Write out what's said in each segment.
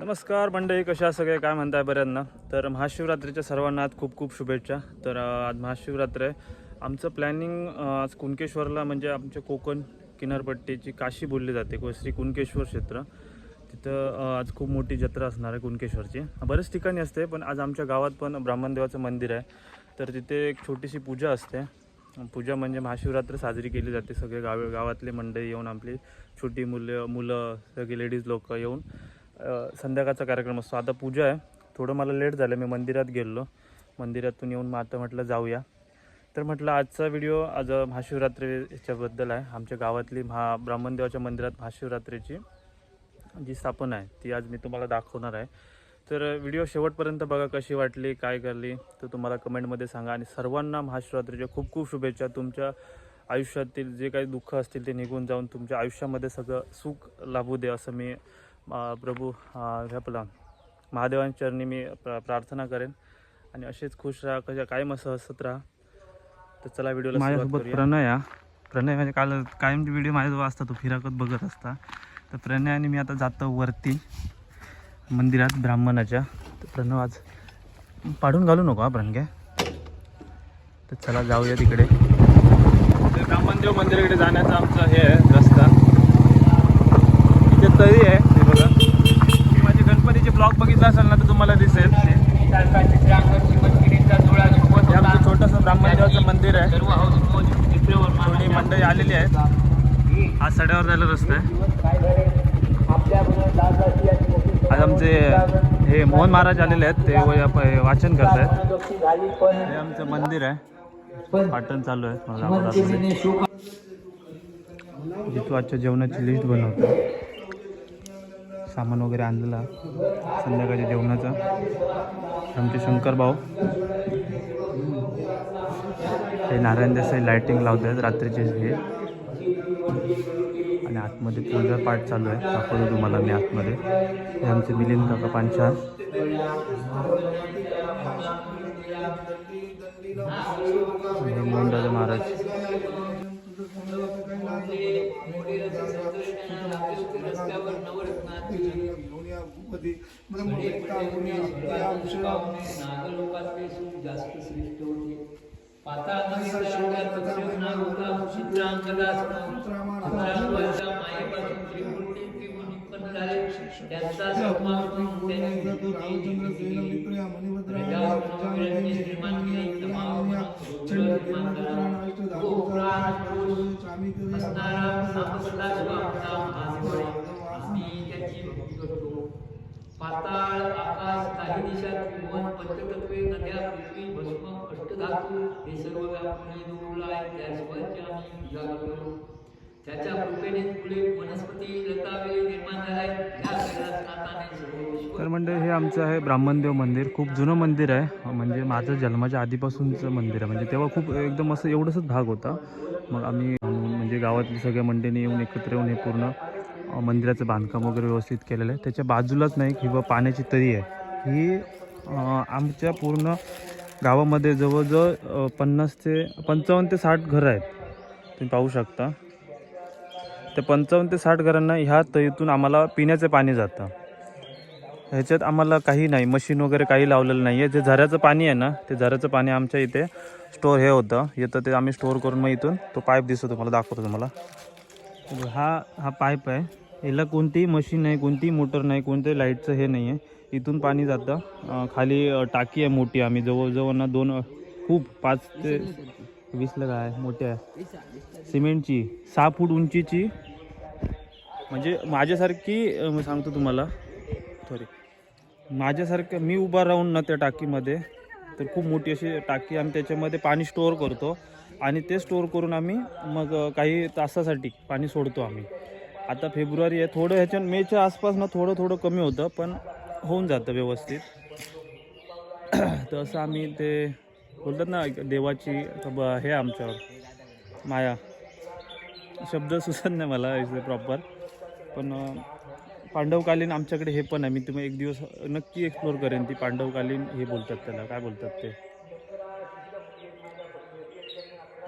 नमस्कार मंडळी कशा सगळे? काय म्हणताय बऱ्यांना? तर महाशिवरात्रीच्या सर्वांना आज खूप खूप शुभेच्छा. तर आज महाशिवरात्र आहे. आमचं प्लॅनिंग आज कुणकेश्वरला म्हणजे आमच्या कोकण किनारपट्टीची काशी बोलली जाते को- श्री कुणकेश्वर क्षेत्र. तिथं आज खूप मोठी जत्रा असणार आहे कुणकेश्वरची. बरेच ठिकाणी असते पण आज आमच्या गावात पण ब्राह्मणदेवाचं मंदिर आहे. तर तिथे एक छोटीशी पूजा असते. पूजा म्हणजे महाशिवरात्र साजरी केली जाते. सगळे गाव गावातले मंडळी येऊन आपली छोटी मुलं मुलं सगळी लेडीज लोक येऊन संध्याकाळचा कार्यक्रम असतो. आता पूजा आहे. थोडं मला लेट झालं. मी मंदिरात गेलो मंदिरातून येऊन मग आता म्हटलं जाऊया. तर म्हटलं आजचा व्हिडिओ आज महाशिवरात्रीच्याबद्दल आहे. आमच्या गावातली महा ब्राह्मणदेवाच्या मंदिरात महाशिवरात्रीची जी स्थापना आहे ती आज मी तुम्हाला दाखवणार आहे. तर व्हिडिओ शेवटपर्यंत बघा कशी वाटली काय करली तर तुम्हाला कमेंटमध्ये सांगा. आणि सर्वांना महाशिवरात्रीच्या खूप खूप शुभेच्छा. तुमच्या आयुष्यातील जे काही दुःख असतील ते निघून जाऊन तुमच्या आयुष्यामध्ये सगळं सुख लाभू दे असं मी प्रभू आपला महादेवांच्या चरणी मी प्रा- प्रार्थना करेन. आणि असेच खुश राहा कशा कायम असं हसत राहा. तर चला व्हिडिओला माझ्यासोबत प्रणय. प्रणय म्हणजे काल कायम व्हिडिओ माझ्याजवळ असता तो फिराकत बघत असता. तर प्रणय आणि मी आता जातो वरती मंदिरात ब्राह्मणाच्या. तर प्रणव आज पाडून घालू नको हा प्रणग्या तर चला जाऊया तिकडे. तर ब्राह्मणदेव मंदिराकडे जाण्याचं आमचं हे आहे रस्ता. इथे तळी आहे हे बघा मी माझे गणपतीचे ब्लॉग बघितला असेल ना तर तुम्हाला दिसेल. आमचं छोटंसं ब्राह्मणदेवाचं मंदिर आहे. थोडी मंडळी आलेली आहेत. हा सड्यावर जायला रस्ता आहे. आज आमचे हे मोहन महाराज आलेले आहेत. ते वाचन करत आहेत हे आमचं मंदिर आहे. पाटण चालू आहे. मला. जिथं आजच्या जेवणाची लिस्ट बनवतो. सामान वगैरे आणलेला संध्याकाळच्या जेवणाचा. आमचे शंकर भाऊ. हे नारायण देसाई लाइटिंग लावत आहेत रात्रीचे हे. आणि आतमध्ये पूजा पाठ चालू आहे. दाखवतो तुम्हाला मी आतमध्ये. हे आमचे मिलिंद काका पांचाळ जास्त श्रेष्ठ होते त्यांचा समावेश त्यांनी पाताळ आकाश काही दिशा मन पंचतत्वे नद्या पृथ्वी भस्म अष्टधातू हे सर्व व्यापणे दूरला आहे त्याशिवायचे आम्ही पूजा करतो त्याच्या कृपेने फुले वनस्पती लता वेली निर्माण झाल्या तर म्हणजे हे आमचं आहे ब्राह्मणदेव मंदिर. खूप जुनं मंदिर आहे. म्हणजे माझं जन्माच्या आधीपासूनचं मंदिर आहे. म्हणजे तेव्हा खूप एकदम असं एवढंच भाग होता. मग आम्ही म्हणजे गावातली सगळ्या मंडळीने येऊन एकत्र येऊन हे पूर्ण मंदिराचं बांधकाम वगैरे व्यवस्थित केलेलं आहे. त्याच्या बाजूलाच नाही किंवा पाण्याची तळी आहे. ही आमच्या पूर्ण गावामध्ये जवळजवळ पन्नास ते पंचावन्न ते साठ घरं आहेत. तुम्ही पाहू शकता. ते पंचावन्न ते साठ घरांना ह्या तळीतून आम्हाला पिण्याचं पाणी जातं. ह्याच्यात आम्हाला काही नाही मशीन वगैरे काही लावलेलं नाही आहे. जे झऱ्याचं पाणी आहे ना ते झऱ्याचं पाणी आमच्या इथे स्टोअर हे होतं. येतं ते आम्ही स्टोअर करून मग इथून तो पाईप दिसतो तुम्हाला दाखवतो तुम्हाला. हा हा पाईप आहे. याला कोणतीही मशीन नाही कोणतीही मोटर नाही कोणत्याही लाईटचं हे नाही आहे. इथून पाणी जातं. खाली टाकी आहे मोठी आम्ही. जवळजवळ ना दोन खूप पाच ते वीसला काय मोठी आहे. सिमेंटची. सहा फूट उंचीची. म्हणजे माझ्यासारखी मी सांगतो तुम्हाला. सॉरी माझ्यासारखं मी उभा राहून ना त्या टाकीमध्ये तर खूप मोठी अशी टाकी आम्ही त्याच्यामध्ये पाणी स्टोअर करतो. आणि ते स्टोअर करून आम्ही मग काही तासासाठी पाणी सोडतो आम्ही. आता फेब्रुवारी आहे थोडं ह्याच्या मेच्या आसपास ना थोडं थोडं कमी होतं पण होऊन जातं व्यवस्थित. तर असं आम्ही ते बोलतात ना एक देवाची ब- हे आमच्यावर माया. शब्द सुचत नाही मला प्रॉपर पण पांडवकालीन आमच्याकडे हे पण आहे. मी तुम्ही एक दिवस नक्की एक्सप्लोअर करेन ती पांडवकालीन हे बोलतात त्याला काय बोलतात ते.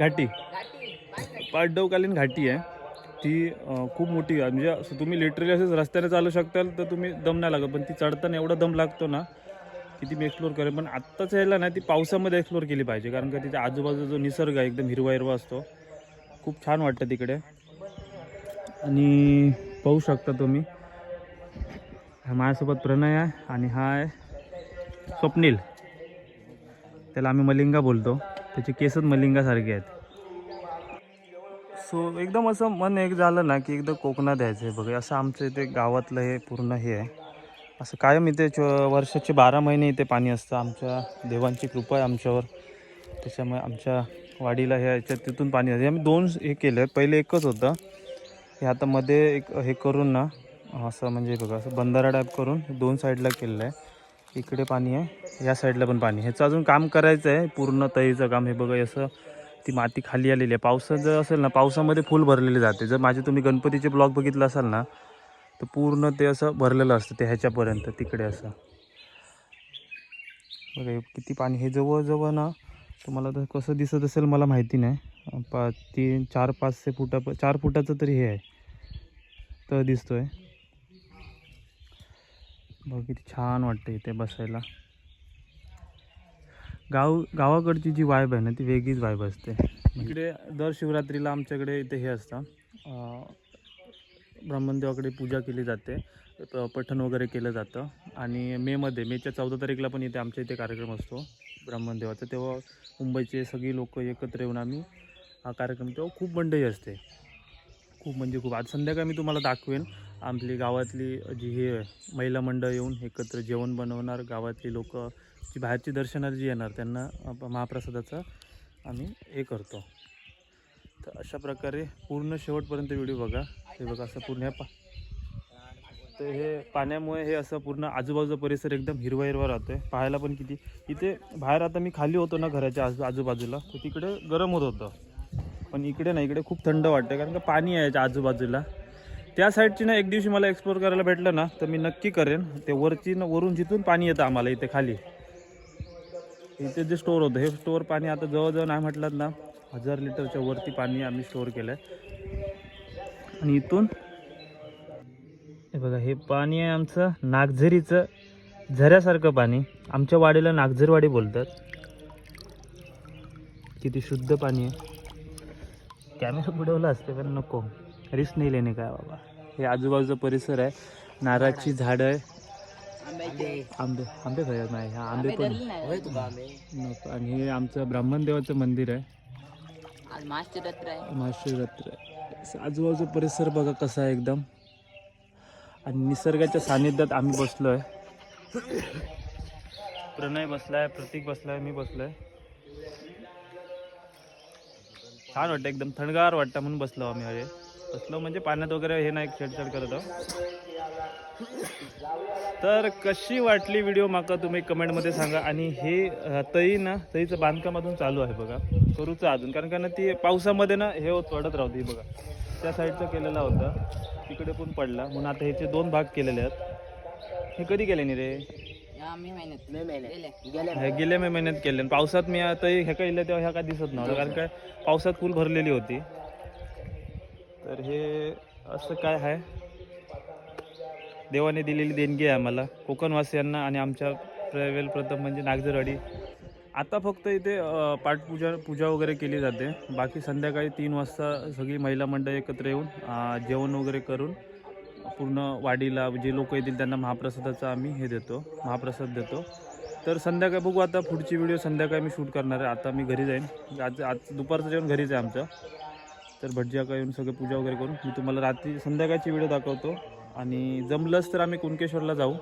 घाटी. पांडवकालीन घाटी आहे. ती खूप मोठी आहे. म्हणजे असं तुम्ही लिटरली असंच रस्त्याने चालू शकताल तर तुम्ही दम नाही लागत. पण ती चढताना एवढा दम लागतो ना की ती मी एक्सप्लोर करेन. पण आत्ताच यायला ना ती पावसामध्ये एक्सप्लोर केली पाहिजे. कारण का तिच्या आजूबाजूचा जो निसर्ग आहे एकदम हिरवा हिरवा असतो. खूप छान वाटतं तिकडे. आणि पाहू शकता तुम्ही हा माझ्यासोबत प्रणय आहे आणि हा आहे स्वप्नील. त्याला आम्ही मलिंगा बोलतो. त्याचे केसच मलिंगासारखे आहेत. सो एकदम असं मन एक झालं ना की एकदम कोकणात यायचं आहे बघा. असं आमचं इथे गावातलं हे पूर्ण हे आहे. असं कायम इथे च वर्षाचे बारा महिने इथे पाणी असतं. आमच्या देवांची कृपा आहे आमच्यावर. त्याच्यामुळे आमच्या वाडीला हे याच्यात तिथून पाणी जाते. आम्ही दोन हे केलं आहे पहिले एकच होतं. हे आता मध्ये एक हे करून ना असं म्हणजे बघा असं बंधारा टाईप करून दोन साईडला केलेलं आहे. इकडे पाणी आहे. या साईडला पण पाणी ह्याचं अजून काम करायचं आहे पूर्ण तळीचं काम हे बघा असं ती माती खाली आलेली आहे. पावसात जर असेल ना पावसामध्ये फुल भरलेले जाते. जर माझे तुम्ही गणपतीचे ब्लॉग बघितलं असाल ना तर पूर्ण ते असं भरलेलं असतं ते ह्याच्यापर्यंत तिकडे असं. बघा किती पाणी हे जवळजवळ ना तुम्हाला तर कसं दिसत असेल मला माहिती नाही. पा तीन चार पाचशे फुटा चार फुटाचं तरी हे आहे. तर दिसतो आहे बघ किती छान वाटतं इथे बसायला. गाव गावाकडची जी वाईब आहे ना ती वेगळीच वाईब असते. इकडे दर शिवरात्रीला आमच्याकडे इथे हे असतं. ब्रह्मदेवाकडे पूजा केली जाते. प- पठण वगैरे केलं जातं. आणि मेमध्ये मेच्या चौदा तारीखला पण इथे आमच्या इथे कार्यक्रम असतो ब्रह्मदेवाचा तेव्हा मुंबईचे सगळी लोक एकत्र येऊन आम्ही हा कार्यक्रम तेव्हा खूप मंडळी असते. खूप म्हणजे खूप. आज संध्याकाळी मी तुम्हाला दाखवेन. आपली गावातली जी हे महिला मंडळ येऊन एकत्र जेवण बनवणार गावातली लोक जी बाहेरची दर्शनाला जी येणार त्यांना महाप्रसादाचं आम्ही हे करतो. तर अशा प्रकारे पूर्ण शेवटपर्यंत व्हिडिओ बघा. हे बघा असं पूर्ण ह्या पा तर हे पाण्यामुळे हे असं पूर्ण आजूबाजूचा परिसर एकदम हिरवा हिरवा राहतो आहे पाहायला पण किती इथे बाहेर आता मी खाली होतो ना घराच्या आजू आजूबाजूला तर तिकडे गरम होत होतं. पण इकडे ना इकडे खूप थंड वाटतं कारण का पाणी आहे याच्या आजूबाजूला. त्या साईडची ना एक दिवशी मला एक्सप्लोर करायला भेटलं ना तर मी नक्की करेन. ते वरची ना वरून जिथून पाणी येतं आम्हाला इथे खाली. इथे जे स्टोअर होतं हे स्टोअर पाणी आता जवळजवळ नाही म्हटलं ना हजार लिटरच्या वरती पाणी आम्ही स्टोअर केलं आहे आणि इथून हे बघा हे पाणी आहे आमचं नागझरीचं झऱ्यासारखं पाणी. आमच्या वाडीला नागझरवाडी बोलतात. किती शुद्ध पाणी आहे. कॅमेरा बुडवला असते पण नको. रिस्क नाही लेणे काय बाबा. हे आजूबाजूचा परिसर आहे. नारळाची झाडं आहे. आंबे. आंबे. खायला नाही हा आंबे पण नको आणि हे आमचं ब्राह्मण देवाचं मंदिर आहे. आज महाशिवरात्र आहे. आजूबाजूचा परिसर बघा कसा आहे एकदम. आणि निसर्गाच्या सानिध्यात आम्ही बसलो आहे प्रणय बसलाय प्रतीक बसलाय मी बसलोय. छान वाटतं एकदम थंडगार वाटतं म्हणून बसलो आम्ही अरे बसलो म्हणजे पाण्यात वगैरे हे नाही छेडछाड करत आहोत. तर कशी वाटली व्हिडिओ माका तुम्ही कमेंटमध्ये सांगा. आणि हे तळी ना तळीचं बांधकाम अजून चालू आहे बघा. करूचं अजून. कारण का ना ती पावसामध्ये ना हे होत पडत राहते बघा. त्या साईडचं केलेला होता. तिकडे पण पडला. म्हणून आता ह्याचे दोन भाग केलेले आहेत. हे कधी केले नाही रे? हे गेल्या मे महिन्यात केले. आणि पावसात मी आता ह्या काय इल्या तेव्हा ह्या काय दिसत नव्हतं. कारण काय पावसात फुल भरलेली होती. तर हे असं काय आहे? देवाने दिलेली देणगी आहे आम्हाला. कोकणवासियांना आणि आमच्या प्रवेल प्रथम म्हणजे नागझरवाडी आता फक्त इथे पाठपूजा पूजा वगैरे केली जाते. बाकी संध्याकाळी तीन वाजता सगळी महिला मंडळ एकत्र येऊन जेवण वगैरे करून पूर्ण वाडीला जे लोक येतील त्यांना महाप्रसादाचा आम्ही हे देतो महाप्रसाद देतो. तर संध्याकाळी बघू आता पुढची व्हिडिओ संध्याकाळी मी शूट करणार आहे. आता मी घरी जाईन. आज आज दुपारचं जेवण घरीच आहे आमचं. तर भटजी आका येऊन सगळं पूजा वगैरे करून मी तुम्हाला रात्री संध्याकाळची व्हिडिओ दाखवतो. आणि जमलंच तर आम्ही कुणकेश्वरला जाऊ.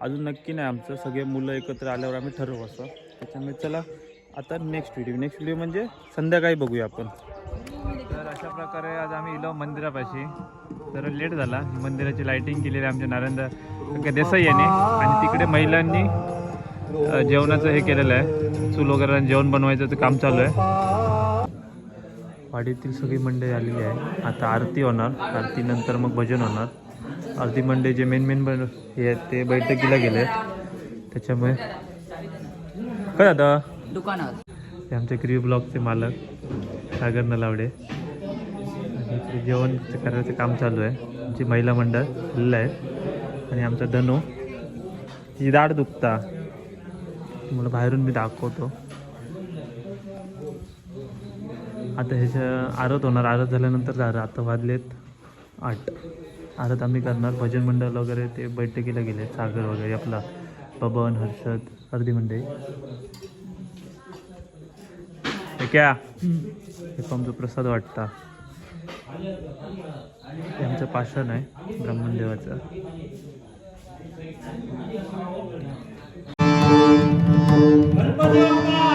अजून नक्की नाही आमचं सगळे मुलं एकत्र आल्यावर आम्ही ठरवू असं. त्याच्यामुळे चला आता नेक्स्ट व्हिडिओ नेक्स्ट व्हिडिओ म्हणजे संध्याकाळी बघूया आपण. तर अशा प्रकारे आज आम्ही इलो मंदिरापाशी. तर लेट झाला. मंदिराची लाइटिंग केलेली आहे आमच्या नारायण देसाई यांनी. आणि तिकडे महिलांनी जेवणाचं हे केलेलं आहे. चूल वगैरे जेवण बनवायचं काम चालू आहे. वाडीतील सगळी मंडळी आलेली आहे. आता आरती होणार. आरतीनंतर मग भजन होणार. आरती मंडळी जे मेन मेन बन हे आहेत ते बैठकीला गेले आहेत. त्याच्यामुळे काय दादा? दुकानात ते आमचे क्रिव ब्लॉकचे मालक सागर नलावडे. आणि जेवण करायचं काम चालू आहे. आमची महिला मंडळ आलेलं आहे. आणि आमचा धनू. तिची दाढ दुखता. तुम्हाला बाहेरून मी दाखवतो. आता ह्याच्या आरत होणार. आरत झाल्यानंतर आता वाजलेत आठ. आरत आम्ही करणार. भजन मंडळ वगैरे ते बैठकीला गेले. सागर वगैरे आपला बबन हर्षद अर्धी मंडळी. हे क्या? हे पण आमचा प्रसाद वाटता. हे आमचं पाषाण आहे ब्रह्मदेवाचं. साबुदाण्याची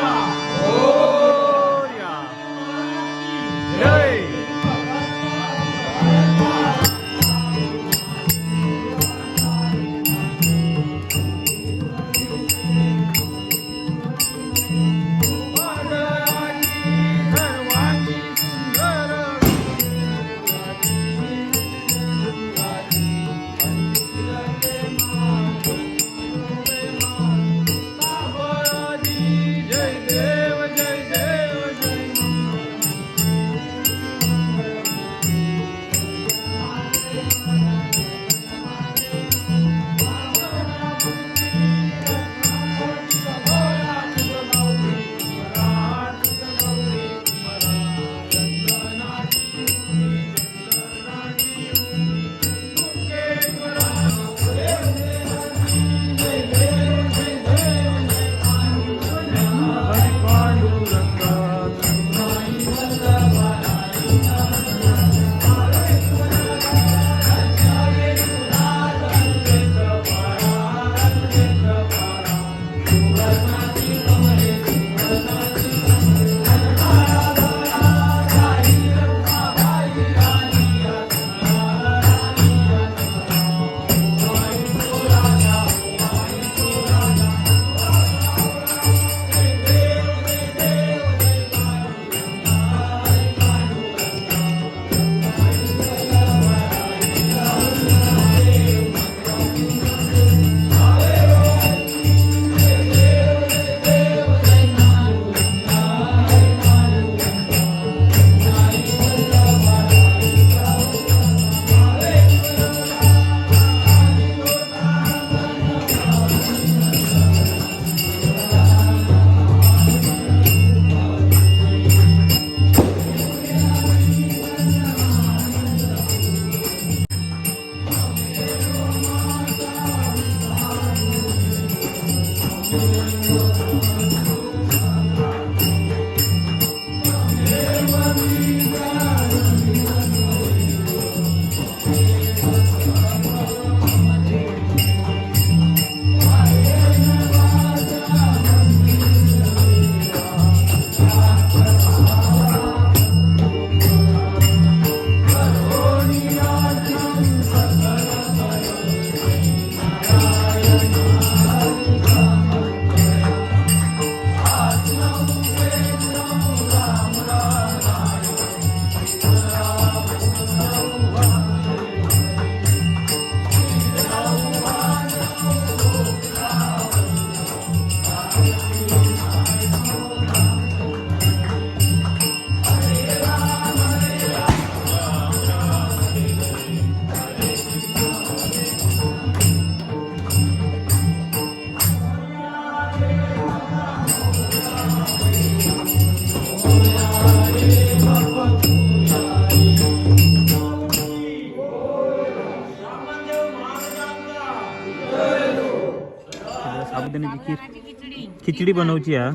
खिचडी बनवची हा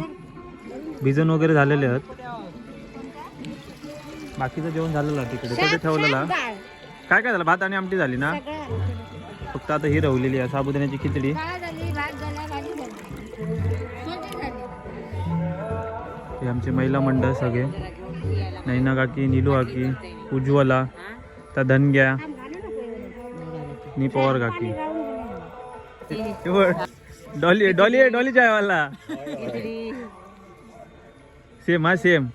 भिजून वगैरे झालेले आहेत. बाकीचं जेवण झालेलं तिकडे. तिथे ठेवलेला? काय काय झालं? भात आणि आमटी झाली ना? फक्त आता ही रवलेली आहे साबुदाण्याची खिचडी. हे आमचे महिला मंडळ सगळे. नैना काकी नीलू काकी उज्ज्वला त्या धनग्या नी पवार काकी. डॉली डॉली आहे डॉली चायवाला सेम हा सेम.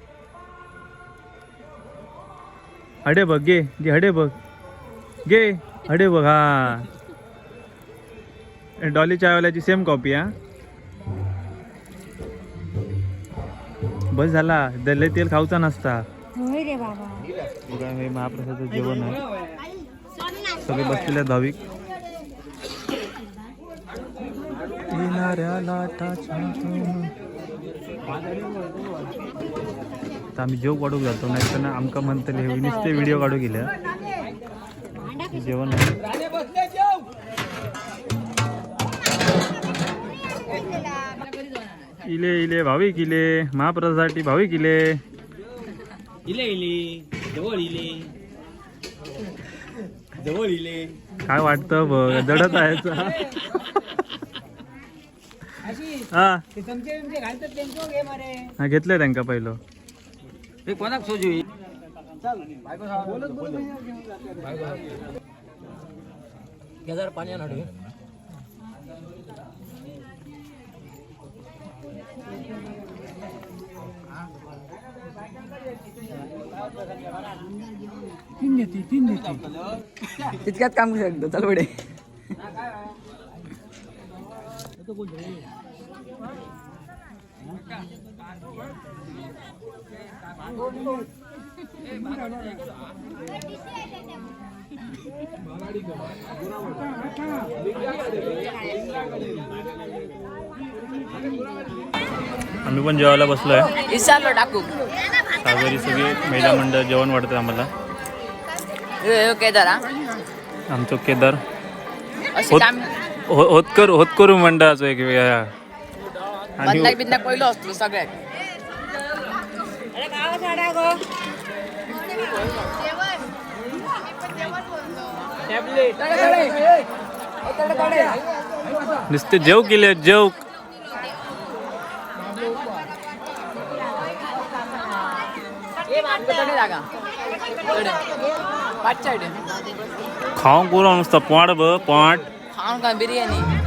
हडे बघ गे गे हडे बघ. गे हडे बघ हा. डॉली चायवाल्याची सेम कॉपी हा. बस झाला दले तेल खाऊचा नसता हे महाप्रसादाचं जेवण आहे. सगळे बसलेले भाविक. येणाऱ्या लाटाच्या. आता आम्ही जेव काढूक जातो नाही तर ना आमका म्हणतले हे नुसते व्हिडिओ काढू गेल्या. जेवण इले इले भाविक इले महाप्रसादासाठी भाविक इले इले इले जवळ इले. जवळ इले. काय वाटतं बघ जडत आहे हा. हा घेतलंय त्यांका पहिलं. हे कोणाक सोजू? हजार पाणी आणा तितक्यात काम करू शकतो. चल पुढे. आम्ही पण जेवायला विचारलो टाकू. सागरी सगळे महिला मंडळ जेवण वाढतं आम्हाला. ओके जरा आमचं केदार. हो- होतकर होतकरू मंडळाचं एक वेगळा. आणि बंदाक बिंदाक पहिलं असतो सगळ्यात. नुसते जेव केले जेव. तडे जागा तडे. पाचच्या इथे खाऊन पुरा नुसतं पाट ब पाट खाऊन का